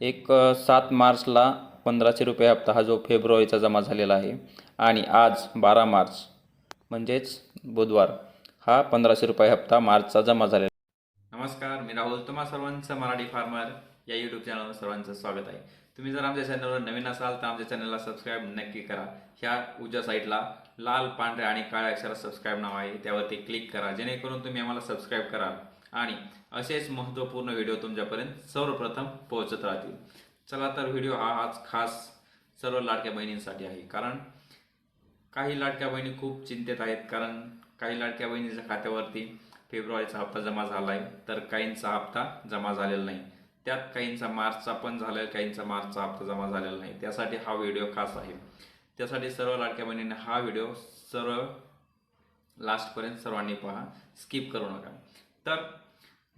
एक सात मार्चला पंधराशे रुपये हप्ता हा जो फेब्रुवारीचा जमा झालेला आहे आणि आज बारा मार्च म्हणजेच बुधवार हा पंधराशे रुपये हप्ता मार्चचा जमा झालेला नमस्कार मी राहुल तुम्हा सर्वांचं मराठी फार्मर या यूट्यूब चॅनलवर सर्वांचं स्वागत आहे. तुम्ही जर आमच्या चॅनलवर नवीन असाल तर आमच्या चॅनलला सबस्क्राईब नक्की करा. ह्या उजव्या साईडला लाल पांढऱ्या आणि काळ्या अक्षरात सबस्क्राईब नाव आहे त्यावरती क्लिक करा. जेणेकरून तुम्ही आम्हाला सबस्क्राईब कराल. आणि असेच महत्त्वपूर्ण व्हिडिओ तुमच्यापर्यंत सर्वप्रथम पोहोचत राहतील. चला तर व्हिडिओ हा आज खास सर्व लाडक्या बहिणींसाठी आहे. कारण काही लाडक्या बहिणी खूप चिंतेत आहेत. कारण काही लाडक्या बहिणीच्या खात्यावरती फेब्रुवारीचा हप्ता जमा झाला आहे तर काहींचा हप्ता जमा झालेला नाही. त्यात काहींचा मार्चचा पण झाला काहींचा मार्चचा हप्ता जमा झालेला नाही. त्यासाठी हा व्हिडिओ खास आहे. त्यासाठी सर्व लाडक्या बहिणींनी हा व्हिडिओ सर्व लास्टपर्यंत सर्वांनी पहा. स्किप करू नका. तर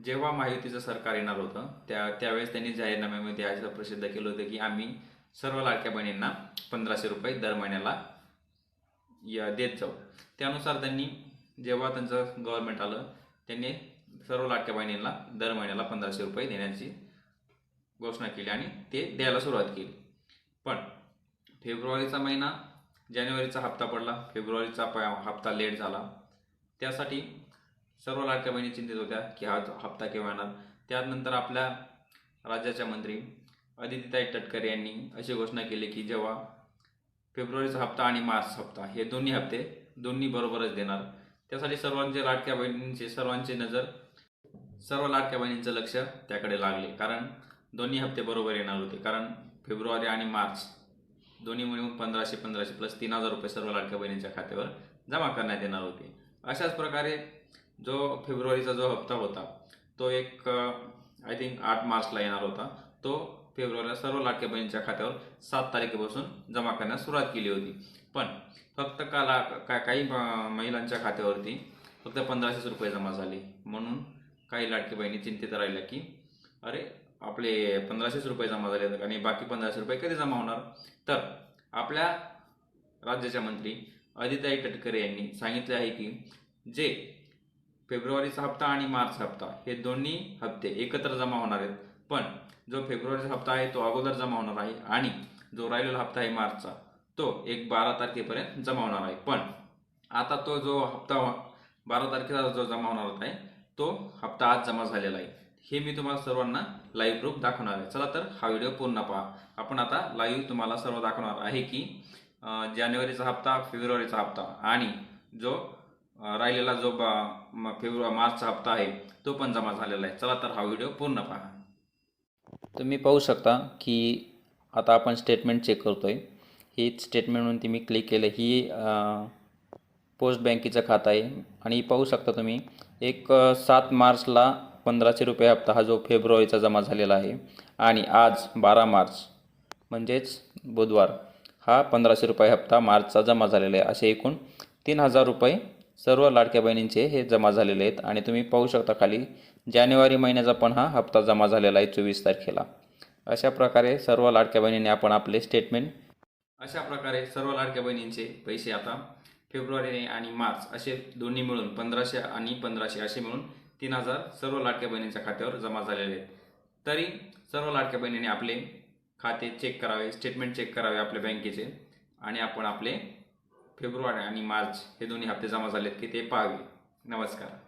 जेव्हा महायुतीचं सरकार येणार होतं त्या त्यावेळेस त्यांनी जाहीरनाम्यामध्ये असं प्रसिद्ध केलं होतं की आम्ही सर्व लाडक्या बहिणींना पंधराशे रुपये दर महिन्याला या देत जाऊ. त्यानुसार त्यांनी जेव्हा त्यांचं गव्हर्नमेंट आलं त्यांनी सर्व लाडक्या बहिणींना दर महिन्याला पंधराशे रुपये देण्याची घोषणा केली आणि ते द्यायला सुरुवात केली. पण फेब्रुवारीचा महिना जानेवारीचा हप्ता पडला फेब्रुवारीचा प- हप्ता लेट झाला. त्यासाठी सर्व लाडक्या बहिणी चिंतित होत्या की हा हप्ता केव्हा येणार? त्यानंतर आपल्या राज्याच्या मंत्री अदितीताई तटकरे यांनी अशी घोषणा केली की जेव्हा फेब्रुवारीचा हप्ता आणि मार्च हप्ता हे दोन्ही हप्ते दोन्ही बरोबरच देणार. त्यासाठी सर्वांचे लाडक्या बहिणींचे सर्वांची नजर सर्व लाडक्या बहिणींचं लक्ष त्याकडे लागले. कारण दोन्ही हप्ते बरोबर येणार होते. कारण फेब्रुवारी आणि मार्च दोन्ही मिळून पंधराशे पंधराशे प्लस तीन हजार रुपये सर्व लाडक्या बहिणींच्या खात्यावर जमा करण्यात येणार होते. अशाच प्रकारे जो फेब्रुवारीचा जो हप्ता होता तो एक आय थिंक आठ मार्चला येणार होता. तो फेब्रुवारीला सर्व लाडक्या बहिणींच्या खात्यावर सात तारखेपासून जमा करण्यास सुरुवात केली होती. पण फक्त काला का काही महिलांच्या खात्यावरती फक्त पंधराशेच रुपये जमा झाले. म्हणून काही लाडकी बहिणी चिंतित राहिल्या की अरे आपले पंधराशेच रुपये जमा झाले आणि बाकी पंधराशे रुपये कधी जमा होणार? तर आपल्या राज्याच्या मंत्री अदिताई तटकरे यांनी सांगितले आहे की जे फेब्रुवारीचा हप्ता आणि मार्च हप्ता हे दोन्ही हप्ते एकत्र जमा होणार आहेत. पण जो फेब्रुवारीचा हप्ता आहे तो अगोदर जमा होणार आहे आणि जो राहिलेला हप्ता आहे मार्चचा तो एक बारा तारखेपर्यंत जमा होणार आहे. पण आता तो जो हप्ता हो, बारा तारखेला जो जमा होणार होता आहे तो हप्ता आज जमा झालेला आहे. हे मी तुम्हाला सर्वांना लाईव्ह प्रूफ दाखवणार आहे. चला तर हा व्हिडिओ पूर्ण पहा. आपण आता लाईव्ह तुम्हाला सर्व दाखवणार आहे की जानेवारीचा हप्ता फेब्रुवारीचा हप्ता आणि जो राहिलेला जो फेब्रुवारी मार्चचा हप्ता आहे तो पण जमा झालेला आहे. चला तर हा व्हिडिओ पूर्ण पहा. तुम्ही पाहू शकता की आता आपण स्टेटमेंट चेक करतो आहे ही स्टेटमेंटवरती मी क्लिक केलं. ही पोस्ट बँकेचं खातं आहे. आणि पाहू शकता तुम्ही एक सात मार्चला पंधराशे रुपये हप्ता हा जो फेब्रुवारीचा जमा झालेला आहे. आणि आज बारा मार्च म्हणजेच बुधवार हा पंधराशे रुपये हप्ता मार्चचा जमा झालेला आहे. असे एकूण तीन हजार रुपये सर्व लाडक्या बहिणींचे हे जमा झालेले आहेत आणि तुम्ही पाहू शकता खाली जानेवारी महिन्याचा पण हा हप्ता जमा झालेला आहे चोवीस तारखेला. अशा प्रकारे सर्व लाडक्या बहिणींनी आपण आपले स्टेटमेंट अशा प्रकारे सर्व लाडक्या बहिणींचे पैसे आता फेब्रुवारी आणि मार्च असे दोन्ही मिळून पंधराशे आणि पंधराशे असे मिळून तीन हजार सर्व लाडक्या बहिणींच्या खात्यावर जमा झालेले आहेत. तरी सर्व लाडक्या बहिणींनी आपले खाते चेक करावे स्टेटमेंट चेक करावे आपल्या बँकेचे आणि आपण आपले फेब्रुवारी आणि मार्च हे दोन्ही हप्ते जमा झालेत की ते पाहावे. नमस्कार.